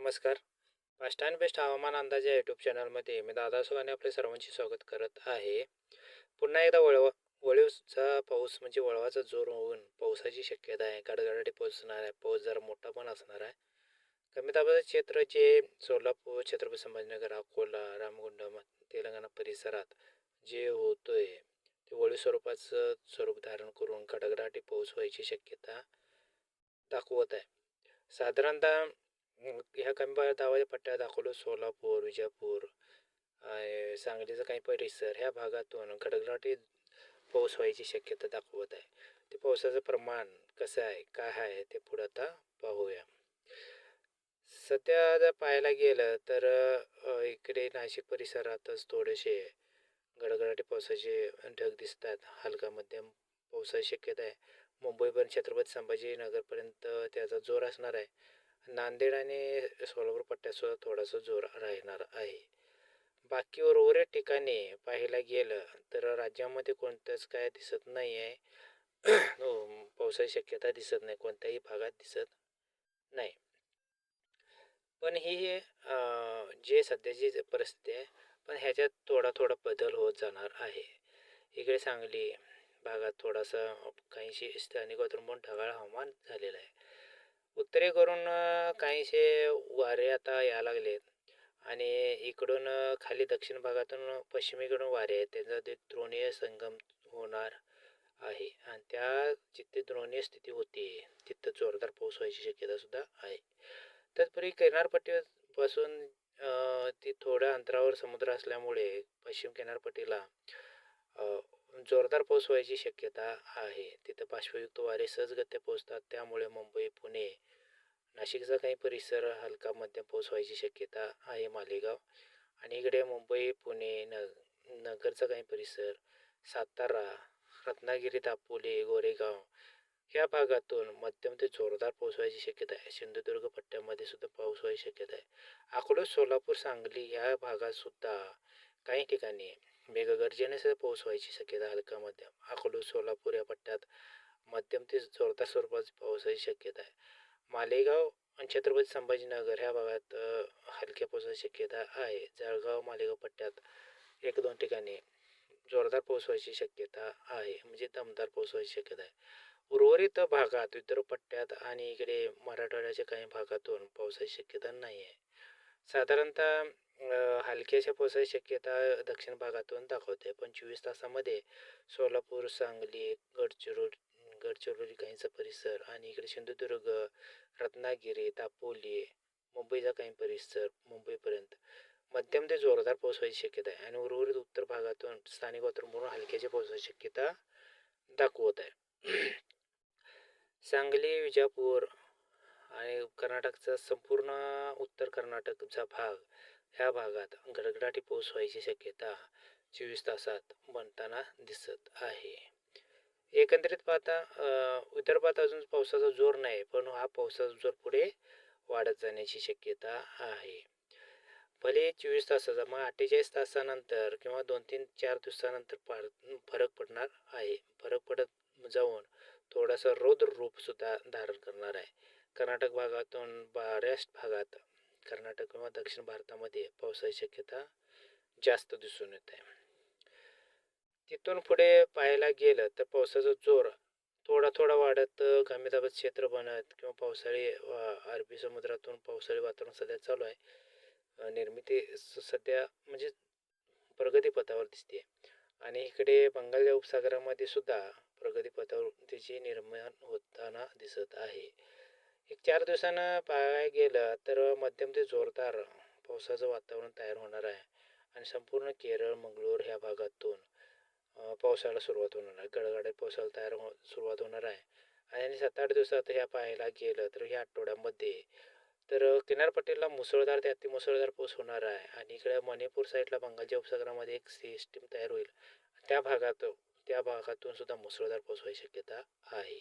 नमस्कार. Fast and best हवामान अंदाज या यूट्यूब चॅनलमध्ये मी दादा सुगाने आपले सर्वांचे स्वागत करत आहे. पुन्हा एकदा वळवा वळीवचा पाऊस म्हणजे वळवाचा जोर होऊन पावसाची शक्यता आहे. गडगडाटी पोचणार आहे. पाऊस जरा मोठा पण असणार आहे. कमी दाबाचं क्षेत्र जे सोलापूर छत्रपती संभाजीनगर अकोला रामगुंड तेलंगणा परिसरात जे होतोय ते वळी स्वरूपाचं स्वरूप धारण करून गडगडाटी पाऊस व्हायची शक्यता दाखवत आहे. साधारणतः ह्या कमी पाय दाबाच्या पट्ट्या दाखवलं सोलापूर विजापूर अं, सांगलीचा काही परिसर. ह्या भागातून गडगडाटी पाऊस व्हायची शक्यता दाखवत आहे. ते पावसाचं प्रमाण कसं आहे? काय आहे? ते पुढं आता पाहूया. सध्या जर पाहायला गेलं तर अं, इकडे नाशिक परिसरातच थोडेसे गडगडाटी पावसाचे ढग दिसतात. हलका मध्यम पावसाची शक्यता आहे. मुंबईपर्यंत छत्रपती संभाजीनगरपर्यंत त्याचा जोर असणार आहे. नांदेड आणि सोलापूर पट्ट्यासुद्धा थोडासा जोर राहणार आहे. बाकी उर्वरित ठिकाणी पाहायला गेलं तर राज्यामध्ये कोणतंच काय दिसत नाही आहे हो, पावसाची शक्यता दिसत नाही. कोणत्याही भागात दिसत नाही. पण ही जे सध्याची परिस्थिती आहे पण ह्याच्यात थोडा थोडा बदल होत जाणार आहे. इकडे सांगली भागात थोडासा काहीशी स्थानिक वातावरण ढगाळ हवामान झालेलं आहे. उत्तरेकडून काहीसे वारे आता यायला लागलेत. आणि इकडून खाली दक्षिण भागातून पश्चिमेकडून वारे आहेत. त्यांचा ते द्रोणीय संगम होणार आहे. आणि त्या जिथे द्रोणीय स्थिती होती तिथं जोरदार पाऊस व्हायची शक्यतासुद्धा आहे. तत्पूर्वी किनारपट्टीपासून ती थोड्या अंतरावर समुद्र असल्यामुळे पश्चिम किनारपट्टीला जोरदार पाऊस व्हायची शक्यता आहे. तिथं बाष्पयुक्त वारे सहजगत्या पोहोचतात. त्यामुळे मुंबई पुणे नाशिकचा काही परिसर हलका मध्यम पाऊस व्हायची शक्यता आहे मालेगाव. आणि इकडे मुंबई पुणे न नगरचा काही परिसर सातारा रत्नागिरी दापोली गोरेगाव ह्या भागातून मध्यम ते जोरदार पाऊस व्हायची शक्यता आहे. सिंधुदुर्ग पट्ट्यामध्ये सुद्धा पाऊस व्हायची शक्यता आहे. अकोला सोलापूर सांगली ह्या भागात सुद्धा काही ठिकाणी मेघगर्जनेसह पाऊस व्हायची शक्यता हलका मध्यम. अकोला सोलापूर या पट्ट्यात मध्यम ते जोरदार स्वरूपाचा पाऊस व्हायची शक्यता आहे. मालेगाव आणि छत्रपती संभाजीनगर ह्या भागात हलक्या पावसाची शक्यता आहे. जळगाव मालेगाव पट्ट्यात एक दोन ठिकाणी जोरदार पाऊस व्हायची शक्यता आहे. म्हणजे दमदार पाऊस व्हायची शक्यता आहे. उर्वरित भागात विदर्भ पट्ट्यात आणि इकडे मराठवाड्याच्या काही भागातून पावसाची शक्यता नाही आहे साधारणतः हलक्याशा पावसाची शक्यता दक्षिण भागातून दाखवते. पण चोवीस तासामध्ये सोलापूर सांगली गडचिरोली गडचिरोली काहींचा परिसर आणि इकडे सिंधुदुर्ग रत्नागिरी दापोली मुंबईचा काही परिसर मुंबईपर्यंत. मध्यम ते जोरदार पाऊस व्हायची शक्यता आहे आणि उर्वरित उत्तर भागातून स्थानिक वातावरण हलक्याचे पावसाची शक्यता दाखवत आहे. सांगली विजापूर आणि कर्नाटकचा संपूर्ण उत्तर कर्नाटकचा भाग ह्या भागात गडगडाटी पाऊस व्हायची शक्यता चोवीस तासात बनताना दिसत आहे. एकंदरीत पाहता विदर्भात अजून पावसाचा जोर नाही पण हा पावसाचा जोर पुढे वाढत जाण्याची शक्यता आहे. भले चोवीस तासाचा मग अठ्ठेचाळीस तासानंतर किंवा दोन तीन चार दिवसानंतर पार फरक पडणार आहे. फरक पडत जाऊन थोडासा रौद्र रूपसुद्धा धारण करणार आहे. कर्नाटक भागातून बऱ्याच भागात कर्नाटक किंवा दक्षिण भारतामध्ये पावसाची शक्यता जास्त दिसून येत. आहे तिथून पुढे पाहायला गेलं तर पावसाचा जोर थोडा थोडा वाढत कमी दाबात क्षेत्र बनत किंवा पावसाळी अरबी समुद्रातून पावसाळी वातावरण सध्या चालू आहे. निर्मिती स- सध्या म्हणजे प्रगतीपथावर दिसते आणि इकडे बंगालच्या उपसागरामध्ये सुद्धा प्रगतीपथावर तिची निर्माण होताना दिसत आहे. एक चार दिवसानं पाहायला गेलं तर मध्यम ते जोरदार पावसाचं वातावरण तयार होणार आहे. आणि संपूर्ण केरळ मंगळूर ह्या भागातून पावसाला सुरुवात होणार आहे गडगडाट पावसाला तयार हो सुरुवात होणार आहे आणि सात आठ दिवसात ह्या पाहायला गेलं तर ह्या आठवड्यामध्ये तर किनारपट्टीला मुसळधार ते अतिमुसळधार पाऊस होणार आहे आणि इकडे मणिपूर साईडला बंगालच्या उपसागरामध्ये एक सिस्टीम तयार होईल त्या भागात त्या भागातून सुद्धा मुसळधार पाऊस व्हायची शक्यता आहे